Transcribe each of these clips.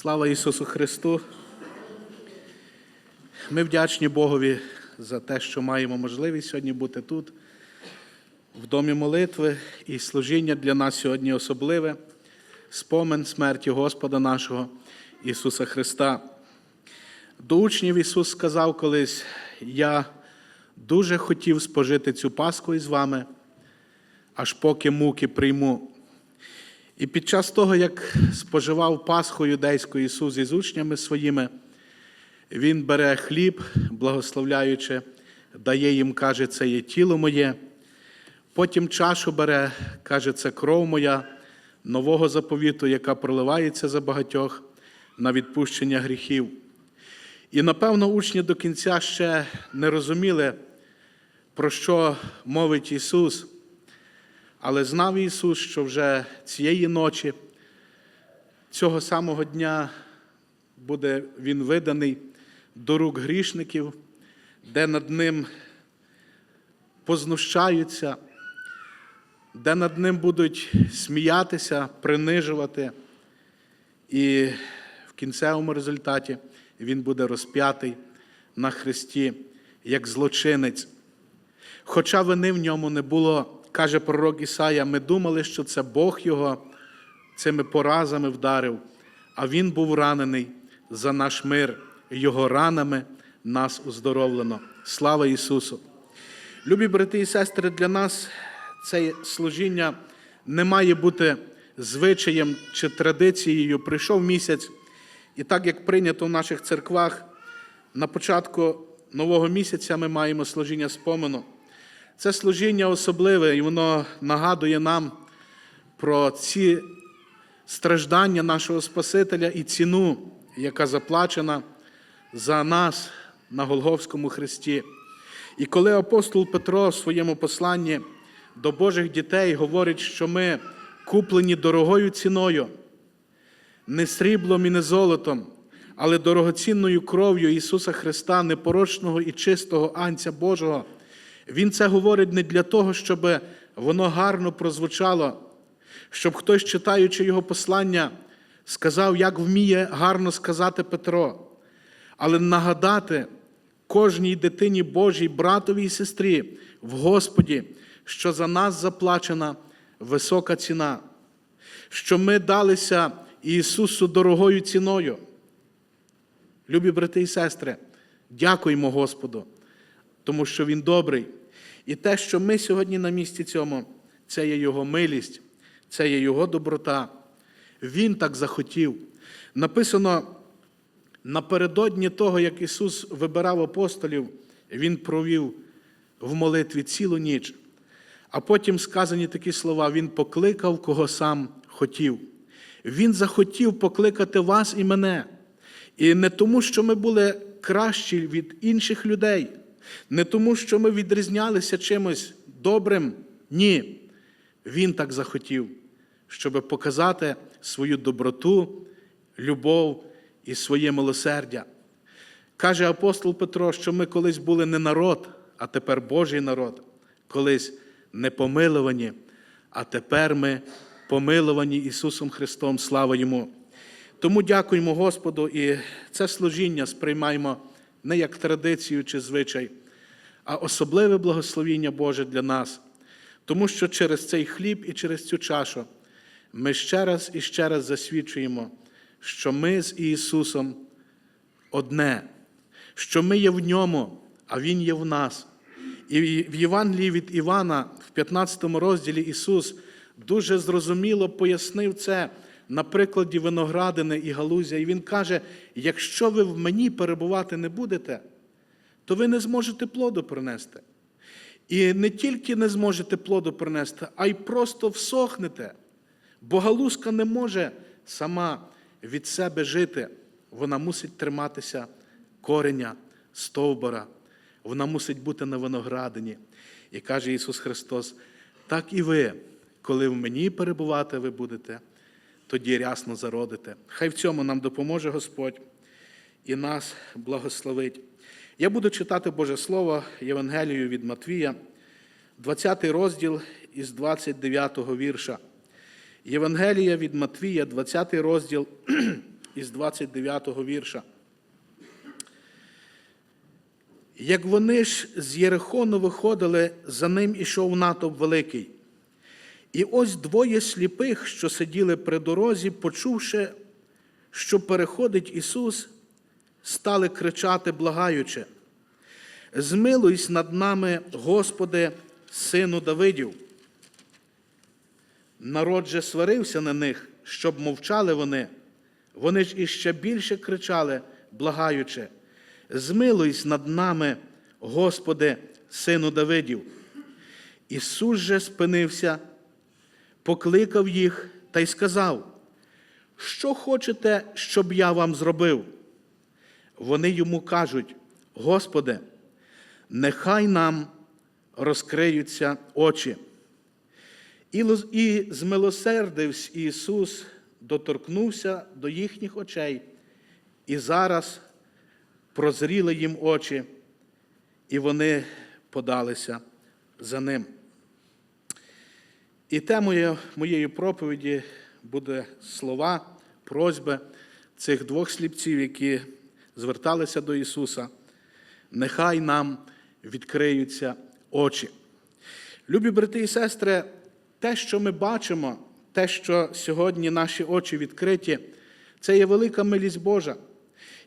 Слава Ісусу Христу! Ми вдячні Богові за те, що маємо можливість сьогодні бути тут, в домі молитви, і служіння для нас сьогодні особливе спомин смерті Господа нашого Ісуса Христа. До учнів Ісус сказав колись: Я дуже хотів спожити цю Пасху із вами, аж поки муки прийму. І під час того, як споживав Пасху юдейську Ісус із учнями своїми, Він бере хліб, благословляючи, дає їм, каже, це є тіло моє. Потім чашу бере, каже, це кров моя, нового заповіту, яка проливається за багатьох на відпущення гріхів. І напевно учні до кінця ще не розуміли, про що мовить Ісус. Але знав Ісус, що вже цієї ночі, цього самого дня буде Він виданий до рук грішників, де над ним познущаються, де над ним будуть сміятися, принижувати. І в кінцевому результаті він буде розп'ятий на хресті як злочинець. Хоча вини в ньому не було, каже пророк Ісая, ми думали, що це Бог його цими поразами вдарив, а він був ранений за наш мир, його ранами нас уздоровлено. Слава Ісусу! Любі брати і сестри, для нас це служіння не має бути звичаєм чи традицією. Прийшов місяць, і так як прийнято в наших церквах, на початку нового місяця ми маємо служіння спомену. Це служіння особливе, і воно нагадує нам про ці страждання нашого Спасителя і ціну, яка заплачена за нас на Голговському хресті. І коли апостол Петро в своєму посланні до Божих дітей говорить, що ми куплені дорогою ціною, не сріблом і не золотом, але дорогоцінною кров'ю Ісуса Христа, непорочного і чистого Анця Божого, Він це говорить не для того, щоб воно гарно прозвучало, щоб хтось, читаючи Його послання, сказав, як вміє гарно сказати Петро, але нагадати кожній дитині Божій, братові і сестрі в Господі, що за нас заплачена висока ціна, що ми далися Ісусу дорогою ціною. Любі брати і сестри, дякуємо Господу, тому що Він добрий. І те, що ми сьогодні на місці цьому, це є Його милість, це є Його доброта. Він так захотів. Написано напередодні того, як Ісус вибирав апостолів, Він провів в молитві цілу ніч. А потім сказані такі слова: Він покликав, кого сам хотів. Він захотів покликати вас і мене. І не тому, що ми були кращі від інших людей, не тому, що ми відрізнялися чимось добрим. Ні. Він так захотів, щоб показати свою доброту, любов і своє милосердя. Каже апостол Петро, що ми колись були не народ, а тепер Божий народ, колись не помилувані, а тепер ми помилувані Ісусом Христом, слава Йому. Тому дякуємо Господу і це служіння сприймаємо не як традицію чи звичай, а особливе благословіння Боже для нас. Тому що через цей хліб і через цю чашу ми ще раз і ще раз засвідчуємо, що ми з Ісусом одне, що ми є в ньому, а Він є в нас. І в Євангелії від Івана, в 15 розділі Ісус дуже зрозуміло пояснив це на прикладі виноградини і галузя. І Він каже: якщо ви в мені перебувати не будете, то ви не зможете плоду принести. І не тільки не зможете плоду принести, а й просто всохнете. Бо галузка не може сама від себе жити. Вона мусить триматися кореня, стовбора, вона мусить бути на виноградині. І каже Ісус Христос: так і ви, коли в мені перебувати ви будете, тоді рясно зародите. Хай в цьому нам допоможе Господь і нас благословить. Я буду читати Боже Слово Євангелію від Матвія, 20 розділ із 29 вірша. Євангелія від Матвія, 20 розділ із 29-го вірша. Як вони ж з Єрихону виходили, за ним ішов натовп великий. І ось двоє сліпих, що сиділи при дорозі, почувши, що переходить Ісус, стали кричати, благаючи: Змилуйся над нами, Господи, Сину Давидів. Народ же сварився на них, щоб мовчали вони. Вони ж іще більше кричали, благаючи: Змилуйся над нами, Господи, Сину Давидів. Ісус же спинився, покликав їх та й сказав: Що хочете, щоб я вам зробив? Вони йому кажуть: Господи, нехай нам розкриються очі. І змилосердився Ісус, доторкнувся до їхніх очей, і зараз прозріли їм очі, і вони подалися за ним. І темою моєї проповіді буде слова, просьби цих двох сліпців, які зверталися до Ісуса. Нехай нам відкриються очі. Любі брати і сестри, те, що ми бачимо, те, що сьогодні наші очі відкриті, це є велика милість Божа.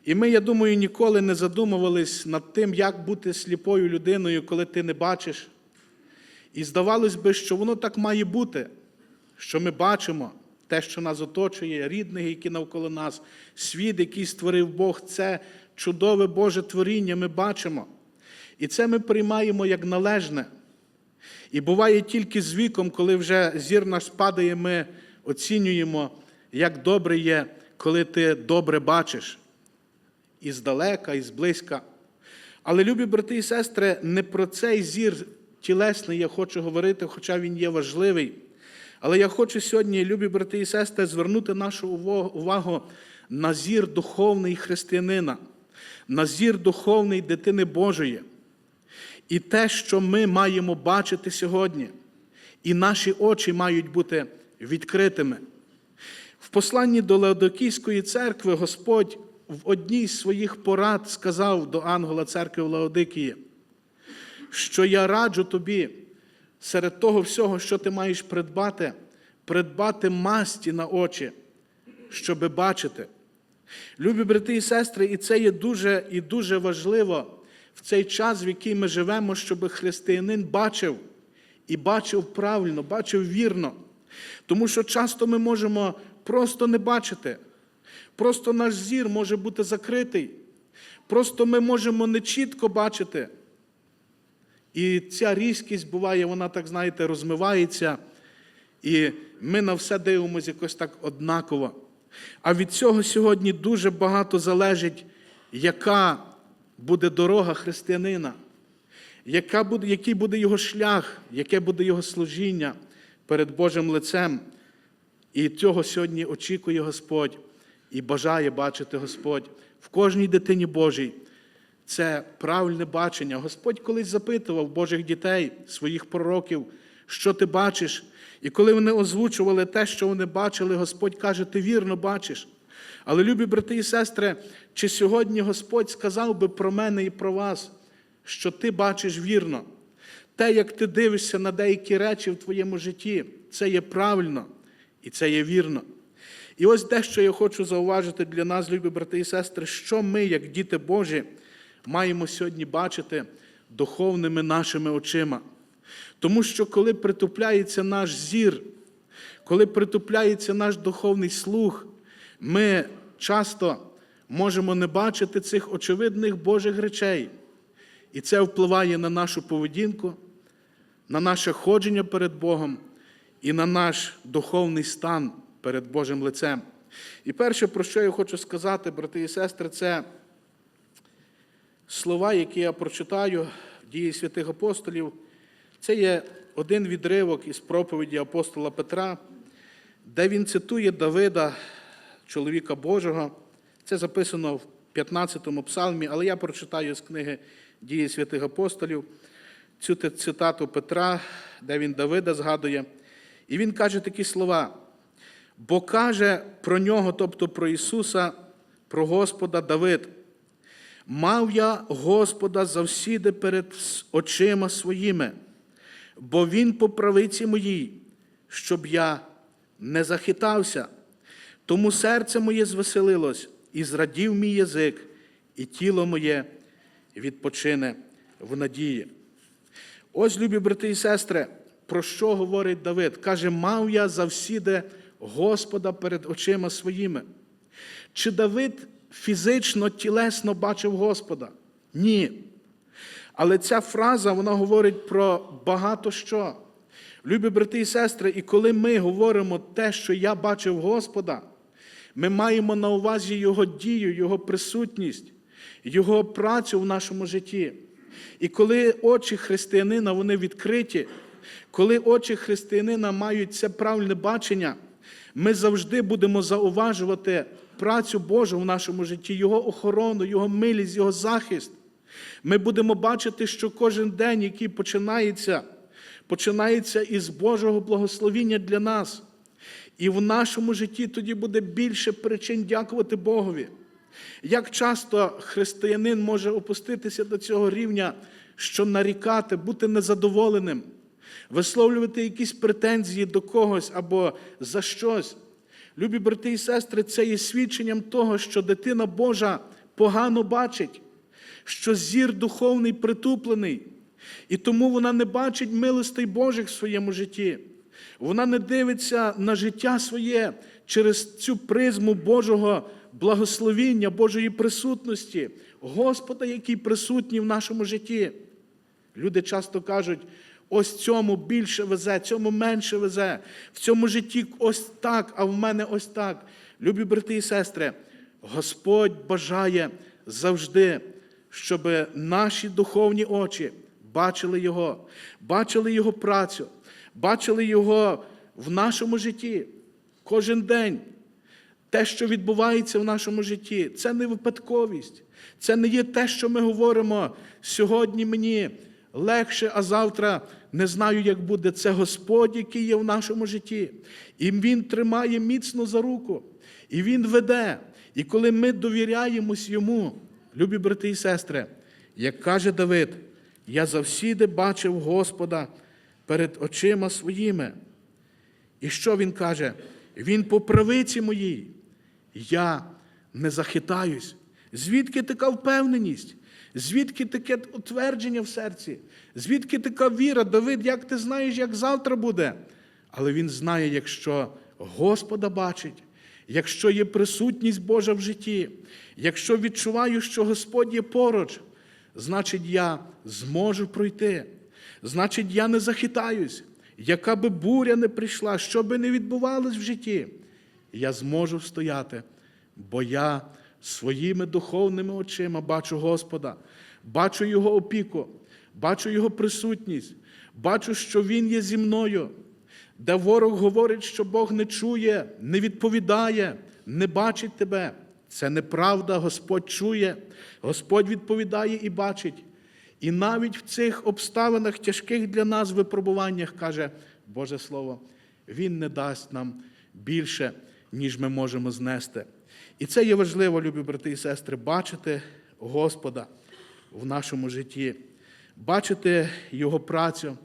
І ми, я думаю, ніколи не задумувались над тим, як бути сліпою людиною, коли ти не бачиш. І здавалось би, що воно так має бути, що ми бачимо те, що нас оточує, рідних, які навколо нас, світ, який створив Бог, це чудове Боже творіння, ми бачимо. І це ми приймаємо як належне. І буває тільки з віком, коли вже зір наш спадає, ми оцінюємо, як добре є, коли ти добре бачиш і здалека, і зблизька. Але, любі брати і сестри, не про цей зір тілесний я хочу говорити, хоча він є важливий. Але я хочу сьогодні, любі брати і сестри, звернути нашу увагу на зір духовний християнина, на зір духовний дитини Божої. І те, що ми маємо бачити сьогодні, і наші очі мають бути відкритими. В посланні до Леодокійської церкви Господь в одній з своїх порад сказав до ангела церкви в Леодикії, що я раджу тобі серед того всього, що ти маєш придбати, придбати масті на очі, щоби бачити. Любі брати і сестри, і це є дуже і дуже важливо в цей час, в який ми живемо, щоб християнин бачив і бачив правильно, бачив вірно. Тому що часто ми можемо просто не бачити. Просто наш зір може бути закритий. Просто ми можемо не чітко бачити. І ця різкість буває, вона, так знаєте, розмивається, і ми на все дивимося якось так однаково. А від цього сьогодні дуже багато залежить, яка буде дорога християнина, яка буде, який буде його шлях, яке буде його служіння перед Божим лицем. І цього сьогодні очікує Господь і бажає бачити Господь в кожній дитині Божій. Це правильне бачення. Господь колись запитував Божих дітей, своїх пророків, що ти бачиш. І коли вони озвучували те, що вони бачили, Господь каже, ти вірно бачиш. Але, любі брати і сестри, чи сьогодні Господь сказав би про мене і про вас, що ти бачиш вірно? Те, як ти дивишся на деякі речі в твоєму житті, це є правильно і це є вірно. І ось дещо я хочу зауважити для нас, любі брати і сестри, що ми, як діти Божі, маємо сьогодні бачити духовними нашими очима. Тому що коли притупляється наш зір, коли притупляється наш духовний слух, ми часто можемо не бачити цих очевидних Божих речей. І це впливає на нашу поведінку, на наше ходження перед Богом і на наш духовний стан перед Божим лицем. І перше, про що я хочу сказати, брати і сестри, це слова, які я прочитаю в дії святих апостолів. Це є один відривок із проповіді апостола Петра, де він цитує Давида, чоловіка Божого. Це записано в 15-му псалмі, але я прочитаю з книги Дії святих апостолів цю цитату Петра, де він Давида згадує. І він каже такі слова: Бо каже про нього, тобто про Ісуса, про Господа Давид. Мав я Господа завсіди перед очима своїми, бо Він по правиці моїй, щоб я не захитався. Тому серце моє звеселилось, і зрадів мій язик, і тіло моє відпочине в надії. Ось, любі брати і сестри, про що говорить Давид? Каже, мав я завсіди Господа перед очима своїми. Чи Давид фізично, тілесно бачив Господа? Ні. Але ця фраза вона говорить про багато що. Любі брати і сестри, і коли ми говоримо те, що я бачив Господа, ми маємо на увазі Його дію, Його присутність, Його працю в нашому житті. І коли очі християнина вони відкриті, коли очі християнина мають це правильне бачення, ми завжди будемо зауважувати працю Божу в нашому житті, Його охорону, Його милість, Його захист. Ми будемо бачити, що кожен день, який починається, починається із Божого благословіння для нас. І в нашому житті тоді буде більше причин дякувати Богові. Як часто християнин може опуститися до цього рівня, що нарікати, бути незадоволеним, висловлювати якісь претензії до когось або за щось. Любі брати і сестри, це є свідченням того, що дитина Божа погано бачить, що зір духовний притуплений, і тому вона не бачить милостей Божих в своєму житті. Вона не дивиться на життя своє через цю призму Божого благословіння, Божої присутності, Господа, який присутній в нашому житті. Люди часто кажуть, ось цьому більше везе, цьому менше везе, в цьому житті ось так, а в мене ось так. Любі брати і сестри, Господь бажає завжди, щоб наші духовні очі бачили Його, бачили Його працю, бачили Його в нашому житті кожен день. Те, що відбувається в нашому житті, це не випадковість. Це не є те, що ми говоримо сьогодні мені легше, а завтра не знаю, як буде. Це Господь, який є в нашому житті. І Він тримає міцно за руку, і Він веде. І коли ми довіряємось йому, любі брати і сестри, як каже Давид, я завсіди бачив Господа перед очима своїми. І що він каже? Він по правиці моїй. Я не захитаюсь. Звідки така впевненість? Звідки таке утвердження в серці? Звідки така віра? Давид, як ти знаєш, як завтра буде? Але він знає, якщо Господа бачить, якщо є присутність Божа в житті, якщо відчуваю, що Господь є поруч, значить я зможу пройти. Значить, я не захитаюсь. Яка би буря не прийшла, що би не відбувалось в житті, я зможу стояти, бо я своїми духовними очима бачу Господа, бачу Його опіку, бачу Його присутність, бачу, що Він є зі мною, де ворог говорить, що Бог не чує, не відповідає, не бачить тебе. Це неправда, Господь чує, Господь відповідає і бачить. І навіть в цих обставинах тяжких для нас випробуваннях, каже Боже Слово, Він не дасть нам більше, ніж ми можемо знести. І це є важливо, любі брати і сестри, бачити Господа в нашому житті, бачити Його працю,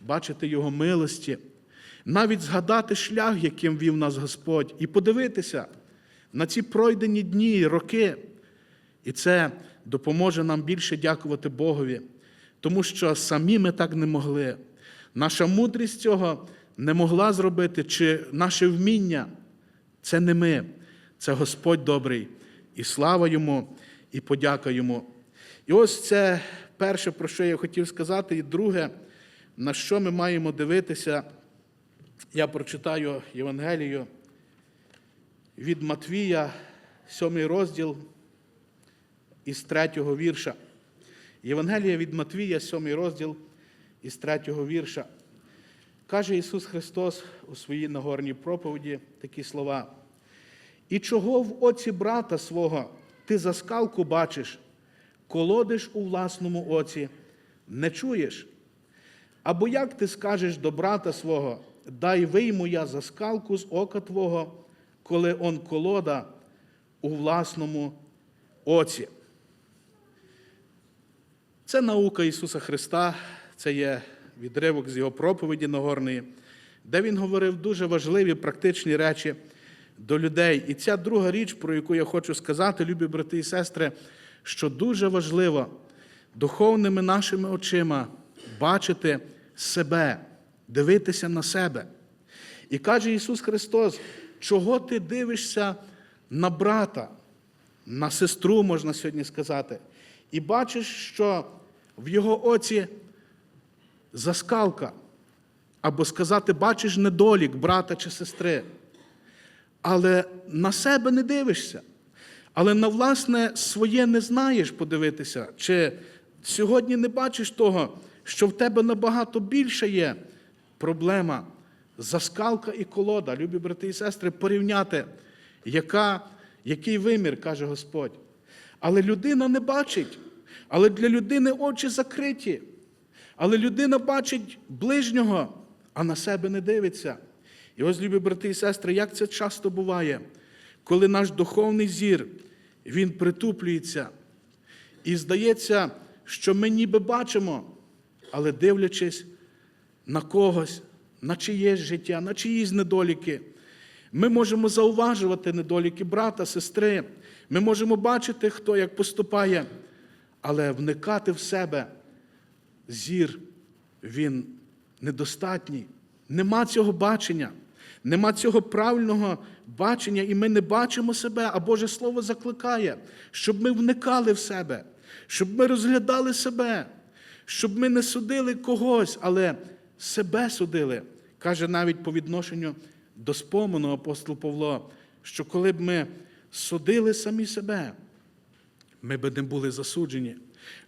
бачити Його милості, навіть згадати шлях, яким вів нас Господь, і подивитися на ці пройдені дні, роки. І це допоможе нам більше дякувати Богові, тому що самі ми так не могли. Наша мудрість цього не могла зробити, чи наше вміння це не ми, це Господь добрий. І слава йому, і подяка йому. І ось це перше, про що я хотів сказати, і друге, на що ми маємо дивитися. Я прочитаю Євангелію від Матвія, сьомий розділ із третього вірша. Євангелія від Матвія, сьомий розділ із третього вірша. Каже Ісус Христос у своїй Нагорній проповіді такі слова. І чого в оці брата свого ти за скалку бачиш, колодиш у власному оці, не чуєш? Або як ти скажеш до брата свого, дай вийму я заскалку з ока Твого, коли он колода у власному оці. Це наука Ісуса Христа, це є відривок з Його проповіді Нагорної, де Він говорив дуже важливі практичні речі до людей. І ця друга річ, про яку я хочу сказати, любі брати і сестри, що дуже важливо духовними нашими очима бачити себе, дивитися на себе. І каже Ісус Христос, чого ти дивишся на брата, на сестру, можна сьогодні сказати, і бачиш, що в його оці заскалка, або сказати, бачиш недолік брата чи сестри, але на себе не дивишся. Але на власне своє не знаєш подивитися, чи сьогодні не бачиш того, що в тебе набагато більше є проблема, заскалка і колода, любі брати і сестри, порівняти, яка, який вимір, каже Господь. Але людина не бачить, але для людини очі закриті. Але людина бачить ближнього, а на себе не дивиться. І ось, любі брати і сестри, як це часто буває, коли наш духовний зір, він притуплюється. І здається, що ми ніби бачимо, але дивлячись на когось, на чиєсь життя, на чиїсь недоліки, ми можемо зауважувати недоліки брата, сестри. Ми можемо бачити, хто як поступає, але вникати в себе зір, він недостатній. Нема цього бачення, нема цього правильного бачення, і ми не бачимо себе, а Боже Слово закликає, щоб ми вникали в себе, щоб ми розглядали себе, щоб ми не судили когось, але себе судили. Каже навіть по відношенню до спомену апостол Павло, що коли б ми судили самі себе, ми би не були засуджені.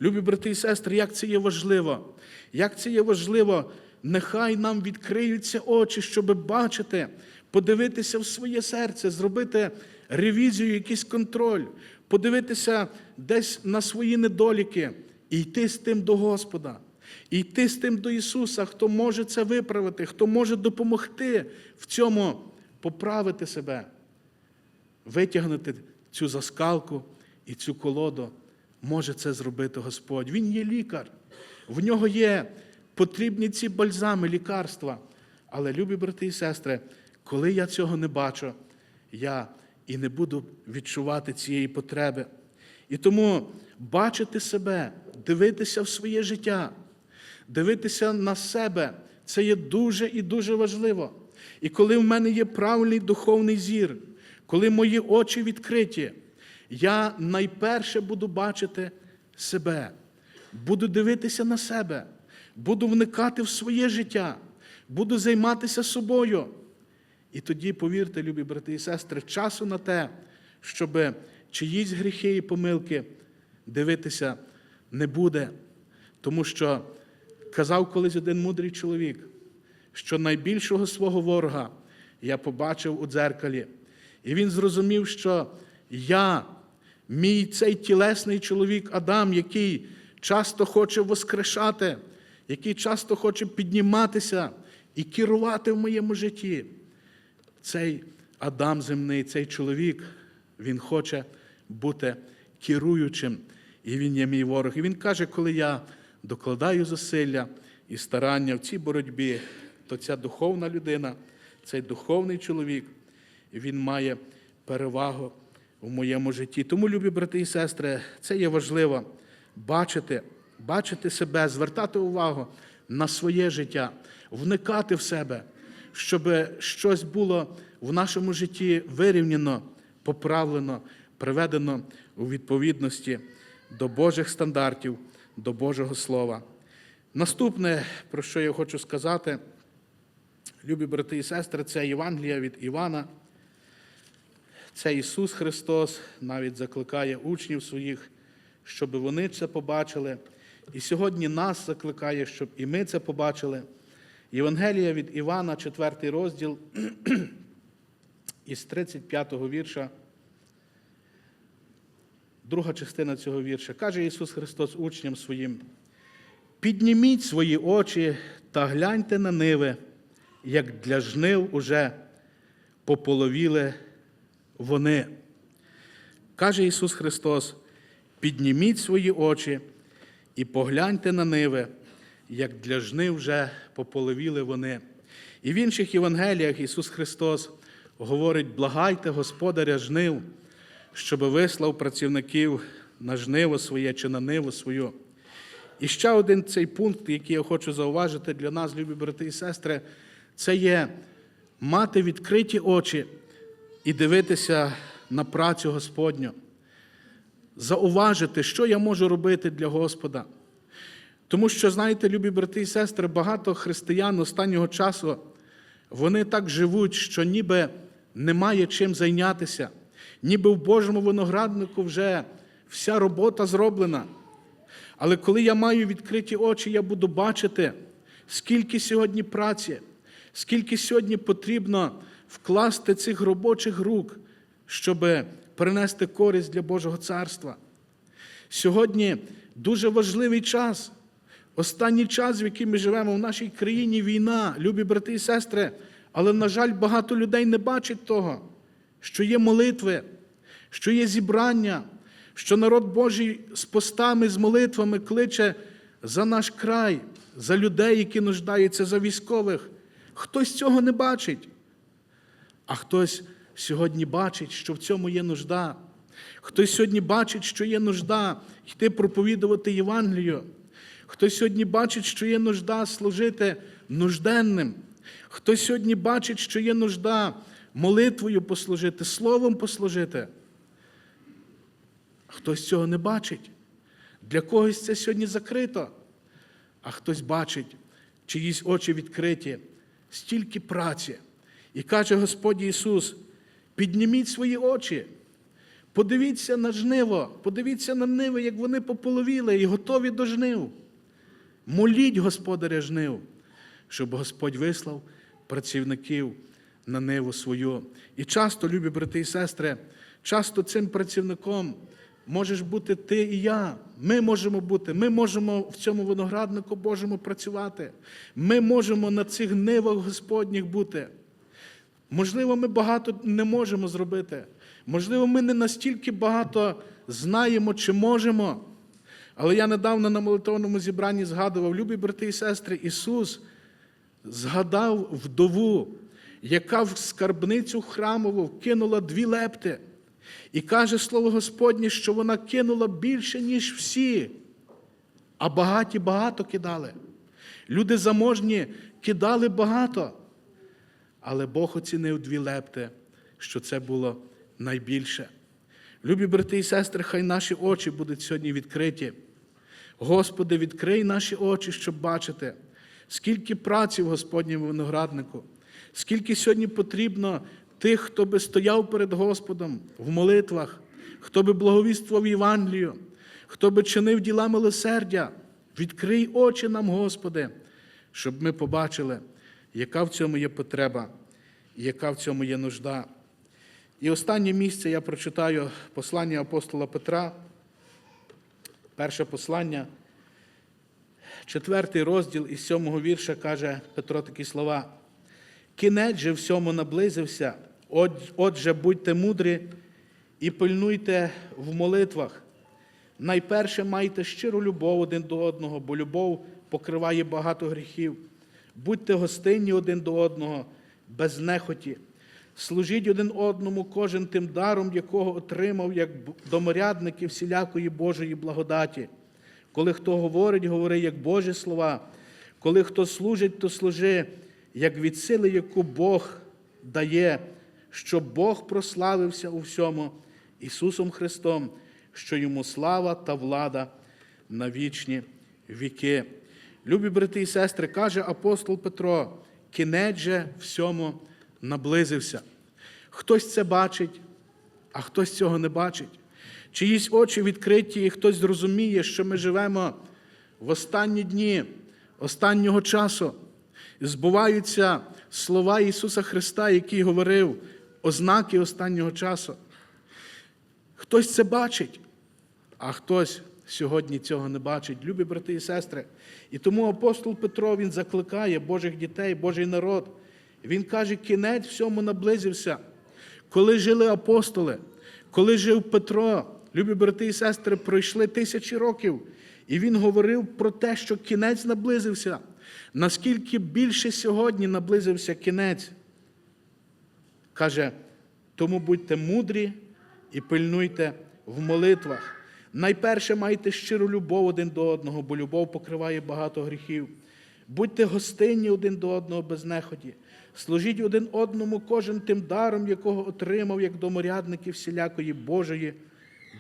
Любі брати і сестри, як це є важливо, як це є важливо, нехай нам відкриються очі, щоб бачити, подивитися в своє серце, зробити ревізію, якийсь контроль, подивитися десь на свої недоліки і йти з тим до Господа, і йти з тим до Ісуса, хто може це виправити, хто може допомогти в цьому поправити себе, витягнути цю заскалку і цю колоду може це зробити Господь. Він є лікар, в нього є потрібні ці бальзами, лікарства. Але, любі брати і сестри, коли я цього не бачу, я і не буду відчувати цієї потреби. І тому бачити себе, дивитися в своє життя, дивитися на себе це є дуже і дуже важливо. І коли в мене є правильний духовний зір, коли мої очі відкриті, я найперше буду бачити себе, буду дивитися на себе, буду вникати в своє життя, буду займатися собою. І тоді, повірте, любі брати і сестри, часу на те, щоб чиїсь гріхи і помилки дивитися не буде. Тому що казав колись один мудрий чоловік, що найбільшого свого ворога я побачив у дзеркалі. І він зрозумів, що я, мій цей тілесний чоловік Адам, який часто хоче воскрешати, який часто хоче підніматися і керувати в моєму житті. Цей Адам земний, цей чоловік, він хоче бути керуючим, і він є мій ворог. І він каже, коли я докладаю зусилля і старання в цій боротьбі, то ця духовна людина, цей духовний чоловік, він має перевагу в моєму житті. Тому, любі брати і сестри, це є важливо бачити, бачити себе, звертати увагу на своє життя, вникати в себе, щоб щось було в нашому житті вирівняно, поправлено, приведено у відповідності до Божих стандартів, до Божого Слова. Наступне, про що я хочу сказати, любі брати і сестри, це Євангелія від Івана. Це Ісус Христос навіть закликає учнів своїх, щоб вони це побачили. І сьогодні нас закликає, щоб і ми це побачили. Євангелія від Івана, 4 розділ із 35-го вірша. Друга частина цього вірша. Каже Ісус Христос учням своїм: підніміть свої очі та гляньте на ниви, як для жнив уже пополовіли вони. Каже Ісус Христос: підніміть свої очі і погляньте на ниви, як для жнив вже пополовіли вони. І в інших Євангеліях Ісус Христос говорить: благайте Господаря жнив, щоб вислав працівників на жниво своє чи на ниву свою. І ще один цей пункт, який я хочу зауважити для нас, любі брати і сестри, це є мати відкриті очі і дивитися на працю Господню, зауважити, що я можу робити для Господа. Тому що, знаєте, любі брати і сестри, багато християн останнього часу вони так живуть, що ніби немає чим зайнятися, ніби в Божому винограднику вже вся робота зроблена. Але коли я маю відкриті очі, я буду бачити, скільки сьогодні праці, скільки сьогодні потрібно вкласти цих робочих рук, щоб принести користь для Божого царства. Сьогодні дуже важливий час. Останній час, в який ми живемо в нашій країні, війна, любі брати і сестри, але, на жаль, багато людей не бачать того, що є молитви, що є зібрання, що народ Божий з постами, з молитвами кличе за наш край, за людей, які нуждаються, за військових. Хтось цього не бачить, а хтось сьогодні бачить, що в цьому є нужда. Хтось сьогодні бачить, що є нужда йти проповідувати Євангелію. Хтось сьогодні бачить, що є нужда служити нужденним. Хтось сьогодні бачить, що є нужда молитвою послужити, словом послужити. Хтось цього не бачить. Для когось це сьогодні закрито, а хтось бачить, чиїсь очі відкриті, стільки праці. І каже Господь Ісус: підніміть свої очі, подивіться на жниво, подивіться на ниви, як вони пополовіли і готові до жнив. Моліть Господаря жнив, щоб Господь вислав працівників на ниву свою. І часто, любі брати і сестри, часто цим працівником можеш бути ти і я. Ми можемо бути, ми можемо в цьому винограднику Божому працювати. Ми можемо на цих нивах Господніх бути. Можливо, ми багато не можемо зробити. Можливо, ми не настільки багато знаємо чи можемо. Але я недавно на молитовному зібранні згадував, любі брати і сестри, Ісус згадав вдову, яка в скарбницю храмову вкинула дві лепти. І каже слово Господнє, що вона кинула більше, ніж всі, а багаті багато кидали. Люди заможні кидали багато. Але Бог оцінив дві лепти, що це було найбільше. Любі брати і сестри, хай наші очі будуть сьогодні відкриті. Господи, відкрий наші очі, щоб бачити, скільки праці в Господньому винограднику, скільки сьогодні потрібно тих, хто би стояв перед Господом в молитвах, хто би благовіствував Євангелію, хто би чинив діла милосердя. Відкрий очі нам, Господи, щоб ми побачили, яка в цьому є потреба, яка в цьому є нужда. І останнє місце я прочитаю послання апостола Петра, перше послання, четвертий розділ із сьомого вірша каже Петро такі слова. Кінець же всьому наблизився, отже, будьте мудрі і пильнуйте в молитвах. Найперше майте щиру любов один до одного, бо любов покриває багато гріхів. Будьте гостинні один до одного, без нехоті. Служіть один одному, кожен тим даром, якого отримав, як доморядники всілякої Божої благодаті. Коли хто говорить, говори як Божі слова, коли хто служить, то служи, як від сили, яку Бог дає, щоб Бог прославився у всьому Ісусом Христом, що йому слава та влада на вічні віки. Любі брати і сестри, каже апостол Петро, кінець же всьому наблизився. Хтось це бачить, а хтось цього не бачить. Чиїсь очі відкриті, і хтось зрозуміє, що ми живемо в останні дні, останнього часу. Збуваються слова Ісуса Христа, який говорив ознаки останнього часу. Хтось це бачить, а хтось сьогодні цього не бачить. Любі брати і сестри. І тому апостол Петро він закликає Божих дітей, Божий народ Він каже, кінець всьому наблизився. Коли жили апостоли, коли жив Петро, любі брати і сестри, пройшли тисячі років, і він говорив про те, що кінець наблизився. Наскільки більше сьогодні наблизився кінець, каже, тому будьте мудрі і пильнуйте в молитвах. Найперше майте щиру любов один до одного, бо любов покриває багато гріхів. Будьте гостинні один до одного без неході. Служіть один одному кожен тим даром, якого отримав, як доморядники всілякої Божої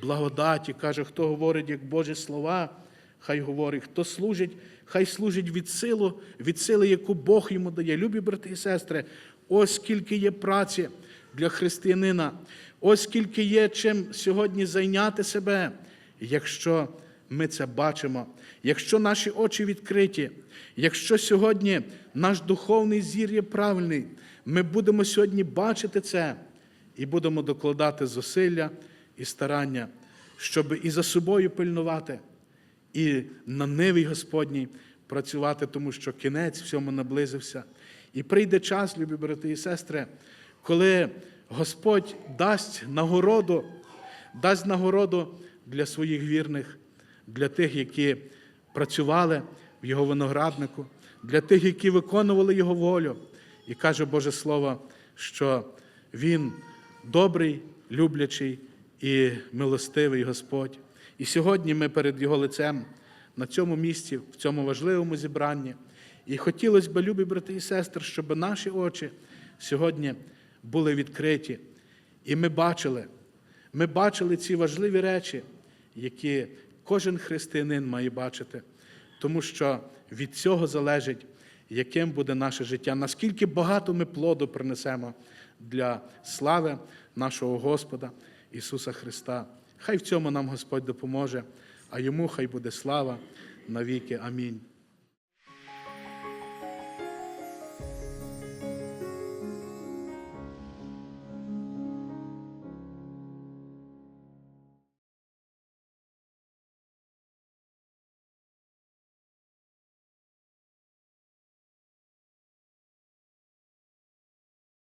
благодаті. Каже, хто говорить як Божі слова, хай говорить, хто служить, хай служить від силу, від сили, яку Бог йому дає. Любі брати і сестри, ось скільки є праці для християнина, ось скільки є чим сьогодні зайняти себе, якщо ми це бачимо, якщо наші очі відкриті, якщо сьогодні наш духовний зір є правильний, ми будемо сьогодні бачити це і будемо докладати зусилля і старання, щоб і за собою пильнувати, і на ниві Господній працювати, тому що кінець всьому наблизився. І прийде час, любі брати і сестри, коли Господь дасть нагороду, дасть нагороду для своїх вірних, для тих, які працювали в Його винограднику, для тих, які виконували Його волю. І каже Боже Слово, що Він добрий, люблячий і милостивий Господь. І сьогодні ми перед Його лицем на цьому місці, в цьому важливому зібранні. І хотілося б, любі брати і сестри, щоб наші очі сьогодні були відкриті. І ми бачили, ми бачили ці важливі речі, які кожен християнин має бачити, тому що від цього залежить, яким буде наше життя, наскільки багато ми плоду принесемо для слави нашого Господа Ісуса Христа. Хай в цьому нам Господь допоможе, а йому хай буде слава навіки. Амінь.